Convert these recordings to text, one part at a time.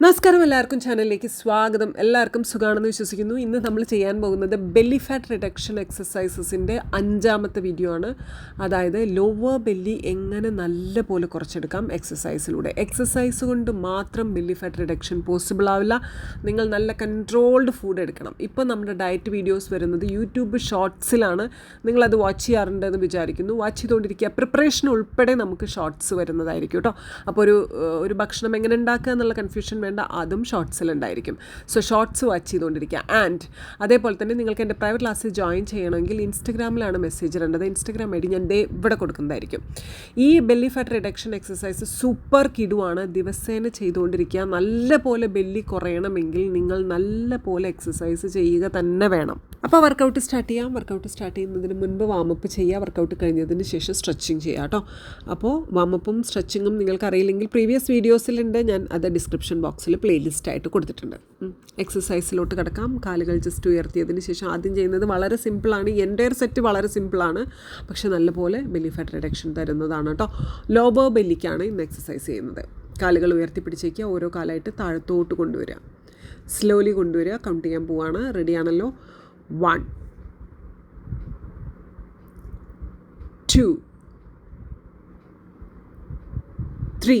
നമസ്കാരം എല്ലാവർക്കും ചാനലിലേക്ക് സ്വാഗതം. എല്ലാവർക്കും സുഖമാണെന്ന് വിശ്വസിക്കുന്നു. ഇന്ന് നമ്മൾ ചെയ്യാൻ പോകുന്നത് ബെല്ലി ഫാറ്റ് റിഡക്ഷൻ എക്സസൈസസിന്റെ അഞ്ചാമത്തെ വീഡിയോ ആണ്. അതായത് ലോവർ ബെല്ലി എങ്ങനെ നല്ല പോലെ കുറച്ചെടുക്കാം എക്സസൈസിലൂടെ എക്സസൈസ് കൊണ്ട് മാത്രം ബെല്ലി ഫാറ്റ് റിഡക്ഷൻ പോസിബിൾ ആവില്ല. നിങ്ങൾ നല്ല കൺട്രോൾഡ് ഫുഡ് എടുക്കണം. ഇപ്പോൾ നമ്മുടെ ഡയറ്റ് വീഡിയോസ് വരുന്നത് യൂട്യൂബ് ഷോർട്സിലാണ് നിങ്ങളത് വാച്ച് ചെയ്യാറുണ്ടെന്ന് വിചാരിക്കുന്നു. വാച്ച് ചെയ്തുകൊണ്ടിരിക്കുക. പ്രിപ്പറേഷൻ ഉൾപ്പെടെ നമുക്ക് ഷോർട്സ് വരുന്നതായിരിക്കും കേട്ടോ അപ്പോൾ ഒരു ഒരു ഭക്ഷണം എങ്ങനെ ഉണ്ടാക്കുക എന്നുള്ള കൺഫ്യൂഷൻ വേണ്ട അതും ഷോർട്സിലുണ്ടായിരിക്കും. സോ ഷോർട്സ് വാച്ച് ചെയ്തുകൊണ്ടിരിക്കുക. ആൻഡ് അതേപോലെ തന്നെ നിങ്ങൾക്ക് എന്റെ പ്രൈവറ്റ് ക്ലാസ്സിൽ ജോയിൻ ചെയ്യണമെങ്കിൽ ഇൻസ്റ്റഗ്രാമിലാണ് മെസ്സേജ് ഇടേണ്ടത്. ഇൻസ്റ്റഗ്രാം ഐ ഡി ഞാൻ ദേ ഇവിടെ കൊടുക്കുന്നതായിരിക്കും. ഈ belly fat reduction exercise super കിടുവാണ്. ദിവസേന ചെയ്തുകൊണ്ടിരിക്കുക. നല്ല പോലെ ബെല്ലി കുറയണമെങ്കിൽ നിങ്ങൾ നല്ല പോലെ എക്സസൈസ് ചെയ്യുക തന്നെ വേണം. അപ്പോൾ വർക്കൗട്ട് സ്റ്റാർട്ട് ചെയ്യാം. വർക്കൗട്ട് സ്റ്റാർട്ട് ചെയ്യുന്നതിന് മുൻപ് വാമപ്പ് ചെയ്യുക. വർക്കൗട്ട് കഴിഞ്ഞതിന് ശേഷം സ്ട്രെച്ചിങ് ചെയ്യുക കേട്ടോ. അപ്പോൾ വാമപ്പും സ്ട്രെച്ചിങ്ങും നിങ്ങൾക്ക് അറിയില്ലെങ്കിൽ പ്രീവിയസ് വീഡിയോസിലുണ്ട് ഞാൻ അത് ഡിസ്ക്രിപ്ഷൻ ബോക്സിൽ പ്ലേലിസ്റ്റ് ആയിട്ട് കൊടുത്തിട്ടുണ്ട് എക്സസൈസിലോട്ട് കിടക്കാം. കാലുകൾ ജസ്റ്റ് ഉയർത്തിയതിന് ശേഷം ആദ്യം ചെയ്യുന്നത് വളരെ സിമ്പിളാണ്. എന്റെ ഒരു സെറ്റ് വളരെ സിമ്പിളാണ്. പക്ഷേ നല്ലപോലെ ബെല്ലി ഫാറ്റ് റിഡക്ഷൻ തരുന്നതാണ് കേട്ടോ ലോബർ ബെല്ലിക്കാണ് ഇന്ന് എക്സസൈസ് ചെയ്യുന്നത്. കാലുകൾ ഉയർത്തിപ്പിടിച്ചേക്കുക. ഓരോ കാലായിട്ട് താഴത്തോട്ട് കൊണ്ടുവരിക. സ്ലോലി കൊണ്ടുവരിക. കൗണ്ട് ചെയ്യാൻ പോവാണ്. റെഡിയാണല്ലോ one two three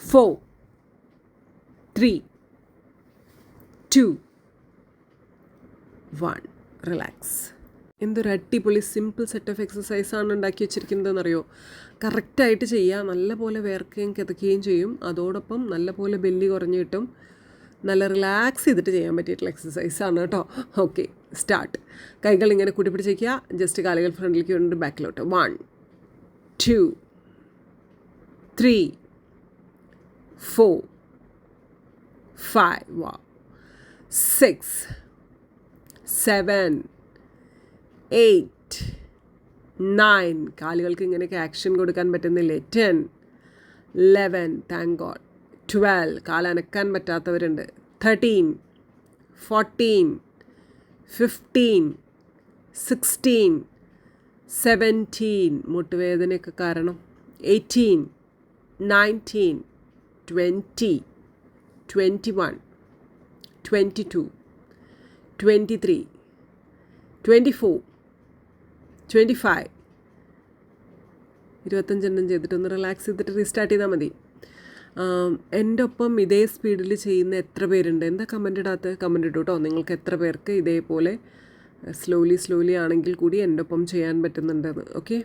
four three two one relax എന്തൊരു അടിപൊളി സിമ്പിൾ സെറ്റ് ഓഫ് എക്സസൈസാണ് ഉണ്ടാക്കി വെച്ചിരിക്കുന്നതെന്നറിയോ? കറക്റ്റായിട്ട് ചെയ്യുക നല്ലപോലെ വേർക്കുകയും കിതക്കുകയും ചെയ്യും. അതോടൊപ്പം നല്ലപോലെ ബെല്ലി കുറഞ്ഞു കിട്ടും. നല്ല റിലാക്സ് ചെയ്തിട്ട് ചെയ്യാൻ പറ്റിയിട്ടുള്ള എക്സസൈസാണ് കേട്ടോ. ഓക്കെ സ്റ്റാർട്ട് കൈകൾ ഇങ്ങനെ കൂട്ടി പിടിച്ചേക്കുക ജസ്റ്റ് കാലുകൾ ഫ്രണ്ടിലേക്ക് കൊണ്ട് ബാക്കിലോട്ട് one two three four five വാ സിക്സ് സെവൻ എയ്റ്റ് നയൻ കാലുകൾക്ക് ഇങ്ങനെയൊക്കെ ആക്ഷൻ കൊടുക്കാൻ പറ്റുന്നില്ലേ? Ten eleven thank God twelve കാലനക്കാൻ പറ്റാത്തവരുണ്ട്. Thirteen fourteen fifteen sixteen seventeen മുട്ടുവേദനയൊക്കെ കാരണം. Eighteen nineteen twenty twenty one twenty two twenty three twenty four twenty five. ഇരുപത്തഞ്ചെണ്ണം ചെയ്തിട്ടൊന്ന് relax ചെയ്തിട്ട് restart ചെയ്താൽ മതി. എന്റെ ഒപ്പം ഇതേ സ്പീഡിൽ ചെയ്യുന്ന എത്ര പേരുണ്ട്? എന്താ കമന്റ് ഇടാത്ത? കമന്റ് ഇട്ടു കേട്ടോ നിങ്ങൾക്ക് എത്ര പേർക്ക് ഇതേപോലെ സ്ലോലി സ്ലോലി ആണെങ്കിൽ കൂടി എന്റെ ഒപ്പം ചെയ്യാൻ പറ്റുന്നുണ്ടെന്ന്. ഓക്കെ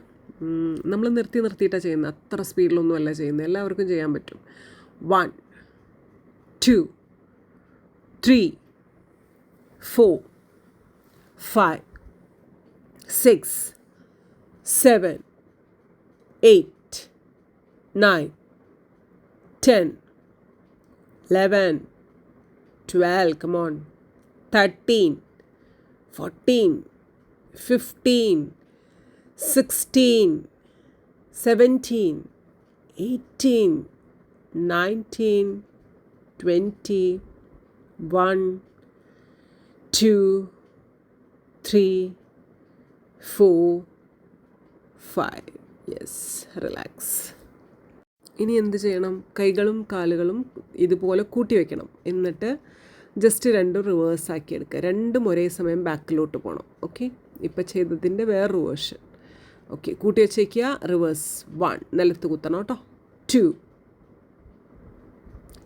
നമ്മൾ നിർത്തി നിർത്തിയിട്ടാണ് ചെയ്യുന്നത്. അത്ര സ്പീഡിലൊന്നും അല്ല ചെയ്യുന്നത്. എല്ലാവർക്കും ചെയ്യാൻ പറ്റും. one, two, three, four, five, six, seven, eight, nine, ten, eleven, twelve. Come on, thirteen, fourteen, fifteen, sixteen, seventeen, eighteen. 19, 20, 1, 2, 3, 4, 5. Yes relax ഇനി എന്ത് ചെയ്യണം? കൈകളും കാലുകളും ഇതുപോലെ കൂട്ടി വെക്കണം. എന്നിട്ട് ജസ്റ്റ് രണ്ടും റിവേഴ്സ് ആക്കി എടുക്കുക. രണ്ടും ഒരേ സമയം ബാക്കിലോട്ട് പോകണം ഓക്കെ ഇപ്പം ചെയ്തതിന്റെ വേറൊരു വേർഷൻ ഓക്കെ കൂട്ടി വെച്ചേക്കുക. റിവേഴ്സ് വൺ നിലത്ത് കുത്തണം കേട്ടോ. Two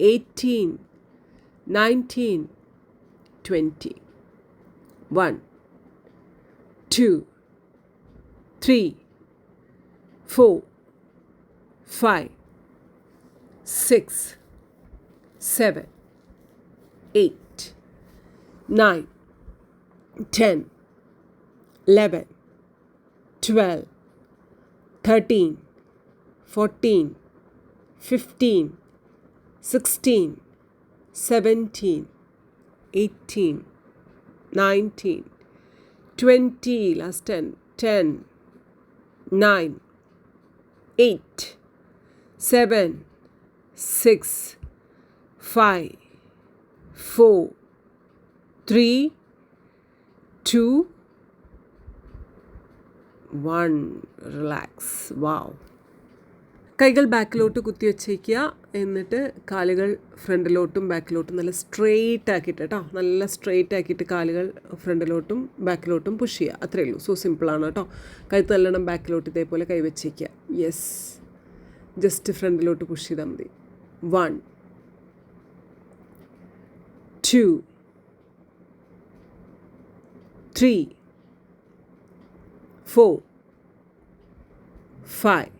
18, 19, 20. 1, 2, 3, 4, 5, 6, 7, 8, 9, 10, 11, 12, 13, 14, 15, 16, 17, 18, 19, 20, last 10, 10, 9, 8, 7, 6, 5, 4, 3, 2, 1. Relax. Wow. കൈകൾ ബാക്കിലോട്ട് കുത്തി വെച്ചേക്കുക. എന്നിട്ട് കാലുകൾ ഫ്രണ്ടിലോട്ടും ബാക്കിലോട്ടും നല്ല സ്ട്രെയിറ്റ് ആക്കിയിട്ട് കേട്ടോ. നല്ല സ്ട്രെയിറ്റ് ആക്കിയിട്ട് കാലുകൾ ഫ്രണ്ടിലോട്ടും ബാക്കിലോട്ടും പുഷ് ചെയ്യുക. അത്രയേ ഉള്ളൂ. സോ സിമ്പിളാണ് കേട്ടോ. കൈ തല്ലണം ബാക്കിലോട്ട് ഇതേപോലെ കൈ വെച്ചേക്കുക. യെസ് ജസ്റ്റ് ഫ്രണ്ടിലോട്ട് പുഷ് ചെയ്താൽ മതി. One two three four five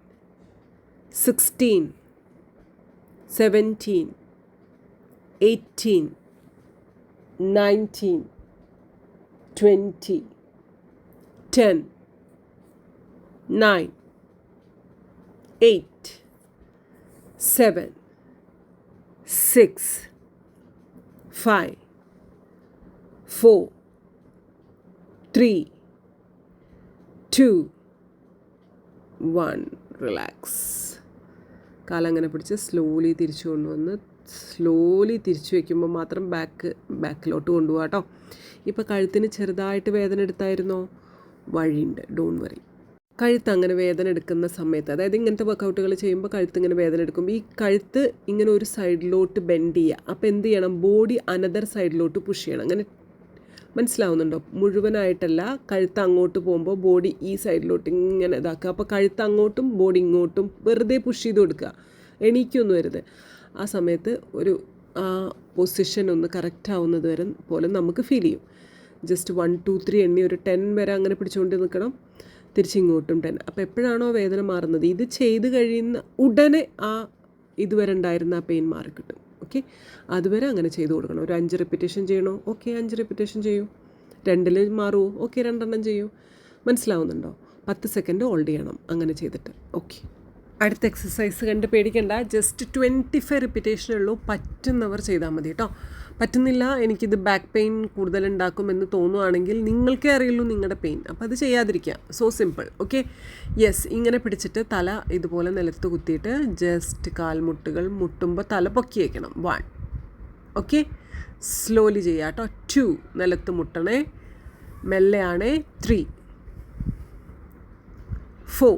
16, 17, 18, 19, 20, 10, 9, 8, 7, 6, 5, 4, 3, 2, 1. Relax. കാലങ്ങനെ പിടിച്ച് സ്ലോലി തിരിച്ചു കൊണ്ടുവന്ന് സ്ലോലി തിരിച്ചു വയ്ക്കുമ്പോൾ മാത്രം ബാക്ക് ബാക്കിലോട്ട് കൊണ്ടുപോകാം കേട്ടോ ഇപ്പോൾ കഴുത്തിന് ചെറുതായിട്ട് വേദന എടുത്തായിരുന്നോ? വഴിയുണ്ട്. ഡോൺ വറി കഴുത്ത് അങ്ങനെ വേദന എടുക്കുന്ന സമയത്ത് അതായത് ഇങ്ങനത്തെ വർക്കൗട്ടുകൾ ചെയ്യുമ്പോൾ കഴുത്ത് ഇങ്ങനെ വേദന എടുക്കുമ്പോൾ ഈ കഴുത്ത് ഇങ്ങനെ ഒരു സൈഡിലോട്ട് ബെൻഡ് ചെയ്യുക അപ്പോൾ എന്ത് ചെയ്യണം? ബോഡി അനദർ സൈഡിലോട്ട് പുഷ് ചെയ്യണം. അങ്ങനെ മനസ്സിലാവുന്നുണ്ടോ? മുഴുവനായിട്ടല്ല കഴുത്ത് അങ്ങോട്ട് പോകുമ്പോൾ ബോഡി ഈ സൈഡിലോട്ട് ഇങ്ങനെ ഇതാക്കുക. അപ്പോൾ കഴുത്ത് അങ്ങോട്ടും ബോഡി ഇങ്ങോട്ടും വെറുതെ പുഷ് ചെയ്ത് കൊടുക്കുക. എണീക്കൊന്നും വരുത് ആ സമയത്ത് ഒരു ആ പൊസിഷൻ ഒന്ന് കറക്റ്റ് ആവുന്നത് വരെ പോലെ നമുക്ക് ഫീൽ ചെയ്യും. ജസ്റ്റ് വൺ ടു ത്രീ എണ്ണി ഒരു ടെൻ വരെ അങ്ങനെ പിടിച്ചുകൊണ്ട് നിൽക്കണം തിരിച്ചിങ്ങോട്ടും ടെൻ അപ്പോൾ എപ്പോഴാണോ വേദന മാറുന്നത്? ഇത് ചെയ്ത് കഴിയുന്ന ഉടനെ ആ ഇതുവരെ ഉണ്ടായിരുന്ന ആ പെയിൻ മാറിക്കിട്ടും ഓക്കെ? അതുവരെ അങ്ങനെ ചെയ്ത് കൊടുക്കണം. ഒരു അഞ്ച് റെപ്പിറ്റേഷൻ ചെയ്യണോ? ഓക്കെ അഞ്ച് റെപ്പിറ്റേഷൻ ചെയ്യൂ. രണ്ടിൽ മാറുമോ ഓക്കെ രണ്ടെണ്ണം ചെയ്യൂ. മനസ്സിലാവുന്നുണ്ടോ? പത്ത് സെക്കൻഡ് ഹോൾഡ് ചെയ്യണം അങ്ങനെ ചെയ്തിട്ട്. ഓക്കെ. അടുത്ത എക്സസൈസ് കണ്ട് പേടിക്കണ്ട. ജസ്റ്റ് ട്വന്റി ഫൈവ് റിപ്പീറ്റേഷനേ ഉള്ളൂ. പറ്റുന്നവർ ചെയ്താൽ മതി കേട്ടോ. പറ്റുന്നില്ല എനിക്കിത് ബാക്ക് പെയിൻ കൂടുതലുണ്ടാക്കുമെന്ന് തോന്നുവാണെങ്കിൽ നിങ്ങൾക്കേ അറിയുള്ളൂ നിങ്ങളുടെ പെയിൻ അപ്പോൾ അത് ചെയ്യാതിരിക്കുക. സോ സിമ്പിൾ ഓക്കെ യെസ് ഇങ്ങനെ പിടിച്ചിട്ട് തല ഇതുപോലെ നിലത്ത് കുത്തിയിട്ട് ജസ്റ്റ് കാൽമുട്ടുകൾ മുട്ടുമ്പോൾ തല പൊക്കി വയ്ക്കണം വൺ ഓക്കെ സ്ലോലി ചെയ്യുക കേട്ടോ. ടു നിലത്ത് മുട്ടണേ. മെല്ലെയാണേ three four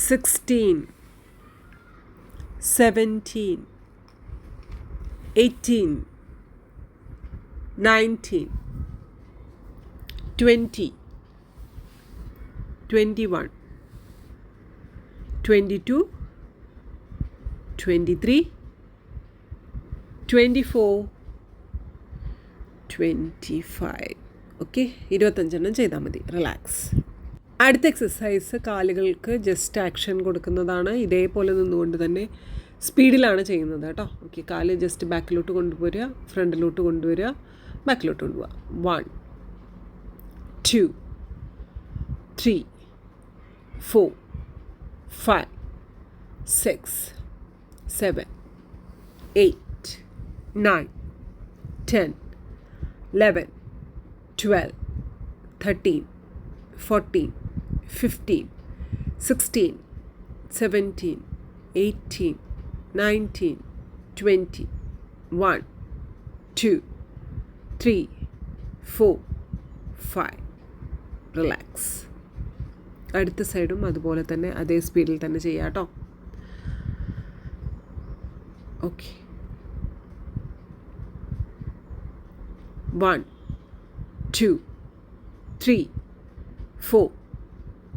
16 17 18 19 20 21 22 23 24 25 okay ഇരുപത്തഞ്ചെണ്ണം ചെയ്താൽ മതി റിലാക്സ് അടുത്ത എക്സസൈസ് കാലുകൾക്ക് ജസ്റ്റ് ആക്ഷൻ കൊടുക്കുന്നതാണ്. ഇതേപോലെ നിന്നുകൊണ്ട് തന്നെ സ്പീഡിലാണ് ചെയ്യുന്നത് കേട്ടോ. ഓക്കെ കാൽ ജസ്റ്റ് ബാക്കിലോട്ട് കൊണ്ടുപോരുക ഫ്രണ്ടിലോട്ട് കൊണ്ടുവരിക ബാക്കിലോട്ട് കൊണ്ടുപോവുക one two three four five six seven eight nine ten eleven twelve thirteen fourteen fifteen sixteen seventeen eighteen nineteen twenty one two three four five relax അടുത്ത സൈഡും അതുപോലെ തന്നെ അതേ സ്പീഡിൽ തന്നെ ചെയ്യാം കേട്ടോ okay one two three four,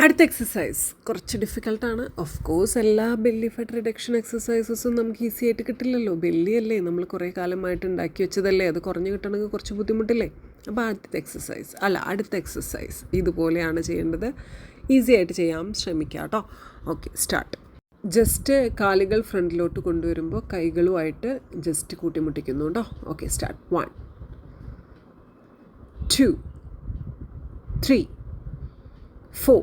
അടുത്ത എക്സസൈസ് കുറച്ച് ഡിഫിക്കൽട്ടാണ് ഓഫ് കോഴ്സ് എല്ലാ ബെല്ലി ഫാറ്റ് റിഡക്ഷൻ എക്സസൈസസും നമുക്ക് ഈസി ആയിട്ട് കിട്ടില്ലല്ലോ. ബെല്ലിയല്ലേ നമ്മൾ കുറേ കാലമായിട്ട് ഉണ്ടാക്കി വെച്ചതല്ലേ? അത് കുറഞ്ഞു കിട്ടണമെങ്കിൽ കുറച്ച് ബുദ്ധിമുട്ടില്ലേ? അപ്പോൾ അടുത്ത എക്സസൈസ് അല്ല അടുത്ത എക്സസൈസ് ഇതുപോലെയാണ് ചെയ്യേണ്ടത്. ഈസി ആയിട്ട് ചെയ്യാൻ ശ്രമിക്കുക കേട്ടോ. ഓക്കെ സ്റ്റാർട്ട് ജസ്റ്റ് കാലുകൾ ഫ്രണ്ടിലോട്ട് കൊണ്ടുവരുമ്പോൾ കൈകളുമായിട്ട് ജസ്റ്റ് കൂട്ടിമുട്ടിക്കുന്നു കേട്ടോ. Okay start one two three four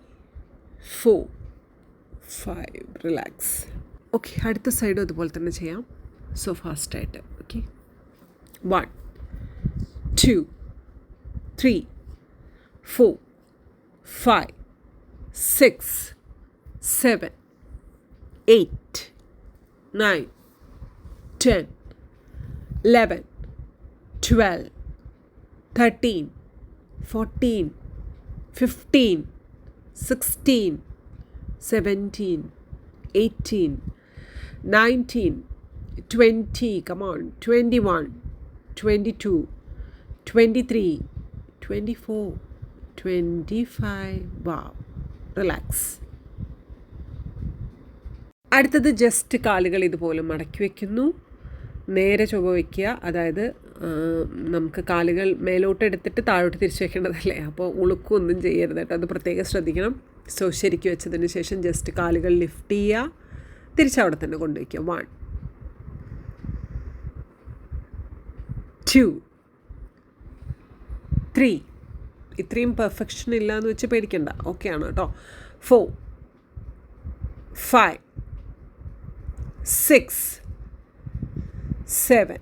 four five relax okay അടുത്ത സൈഡും അതുപോലെ തന്നെ ചെയ്യാം സോ ഫാസ്റ്റായിട്ട് okay one two three four five six seven eight nine ten eleven twelve thirteen fourteen fifteen 16, 17, 18, 19, 20, come on, 21, 22, 23, 24, 25, wow, relax അടുത്തത് just കാലുകൾ ഇതുപോലെ മടക്കി വയ്ക്കുന്നു നേരെ ചൊവ്വ വയ്ക്കുക അതായത് നമുക്ക് കാലുകൾ മേലോട്ട് എടുത്തിട്ട് താഴോട്ട് തിരിച്ചു വെക്കേണ്ടതല്ലേ? അപ്പോൾ ഉളുക്കൊന്നും ചെയ്യരുത് കേട്ടോ. അത് പ്രത്യേകം ശ്രദ്ധിക്കണം. സോ ശരിക്കും വെച്ചതിന് ശേഷം ജസ്റ്റ് കാലുകൾ ലിഫ്റ്റ് ചെയ്യുക തിരിച്ചവിടെ തന്നെ കൊണ്ടുവയ്ക്കുക വൺ ടു ത്രീ ഇത്രയും പെർഫെക്ഷൻ ഇല്ല എന്ന് വെച്ച് പേടിക്കണ്ട. ഓക്കെ ആണ് കേട്ടോ. Four five six seven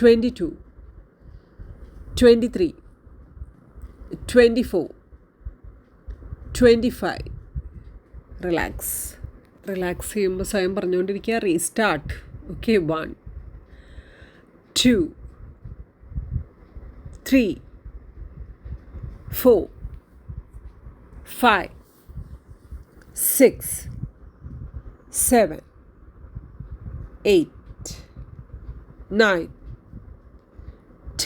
Twenty two twenty three twenty four twenty five relax relax ചെയ്യുമ്പോൾ സ്വയം പറഞ്ഞുകൊണ്ടിരിക്കുക. Restart okay one two three four five six seven eight nine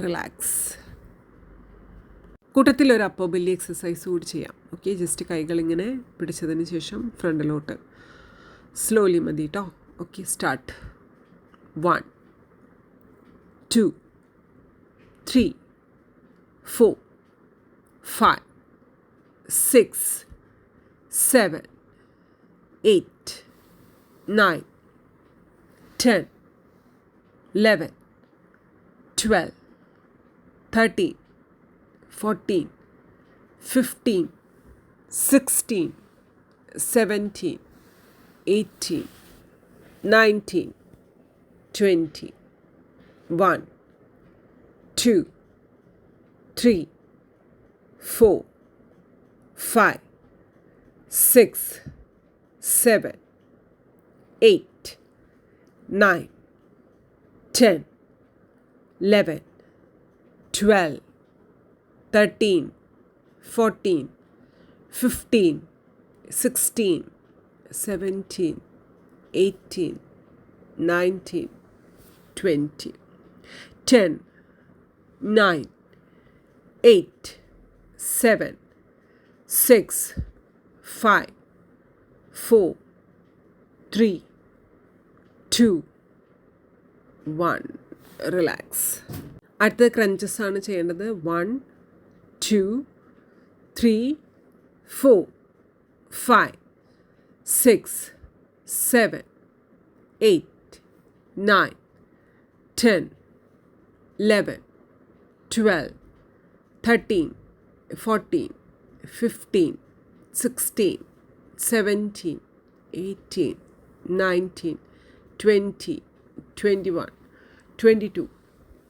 relax കൂട്ടത്തിൽ ഒരു അപ്പോ ബില്ലി എക്സസൈസ് കൂടി ചെയ്യാം. ഓക്കെ ജസ്റ്റ് കൈകളിങ്ങനെ പിടിച്ചതിന് ശേഷം ഫ്രണ്ടിലോട്ട് സ്ലോലി മതി കേട്ടോ okay start one two three four five six seven eight nine ten eleven twelve thirty, fourteen, fifteen, sixteen, seventeen, eighteen, nineteen, twenty, one, two, three, four, five, six, seven, eight, nine, ten, eleven. 12, 13, 14, 15, 16, 17, 18, 19, 20, 10, 9, 8, 7, 6, 5, 4, 3, 2, 1. Relax. അടുത്ത crunches ആണ് ചെയ്യേണ്ടത്. One two three four five six seven eight nine ten eleven twelve thirteen fourteen fifteen sixteen seventeen eighteen nineteen twenty twenty one twenty two.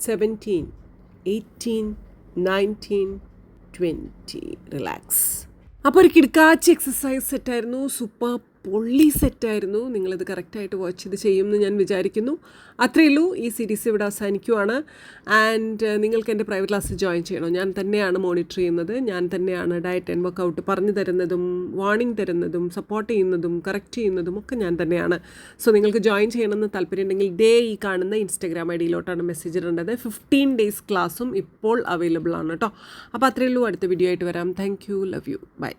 seventeen eighteen nineteen twenty relax അപ്പോൾ ഒരു കിടക്കാച്ചി exercise സെറ്റായിരുന്നു super പൊള്ളി സെറ്റായിരുന്നു നിങ്ങളിത് കറക്റ്റായിട്ട് watch ചെയ്ത് ചെയ്യുമെന്ന് ഞാൻ വിചാരിക്കുന്നു. അത്രയേ ഉള്ളൂ. ഈ സീരീസ് ഇവിടെ അവസാനിക്കുവാണ്. ആൻഡ് നിങ്ങൾക്ക് എന്റെ പ്രൈവറ്റ് ക്ലാസ്സിൽ ജോയിൻ ചെയ്യണം? ഞാൻ തന്നെയാണ് മോണിറ്റർ ചെയ്യുന്നത്. ഞാൻ തന്നെയാണ് ഡയറ്റ് ആൻഡ് വർക്കൗട്ട് പറഞ്ഞു തരുന്നതും വാർണിംഗ് തരുന്നതും സപ്പോർട്ട് ചെയ്യുന്നതും കറക്റ്റ് ചെയ്യുന്നതും ഒക്കെ ഞാൻ തന്നെയാണ്. സോ നിങ്ങൾക്ക് ജോയിൻ ചെയ്യണമെന്ന് താല്പര്യം ഉണ്ടെങ്കിൽ ഡേ ഈ കാണുന്ന ഇൻസ്റ്റാഗ്രാം ഐ ഡിയിലോട്ടാണ് മെസ്സേജ് ഇടേണ്ടത് ഫിഫ്റ്റീൻ ഡേയ്സ് ക്ലാസ്സും ഇപ്പോൾ അവൈലബിൾ ആണ് കേട്ടോ. അപ്പോൾ അത്രയേ ഉള്ളൂ. അടുത്ത വീഡിയോ ആയിട്ട് വരാം. Thank you love you bye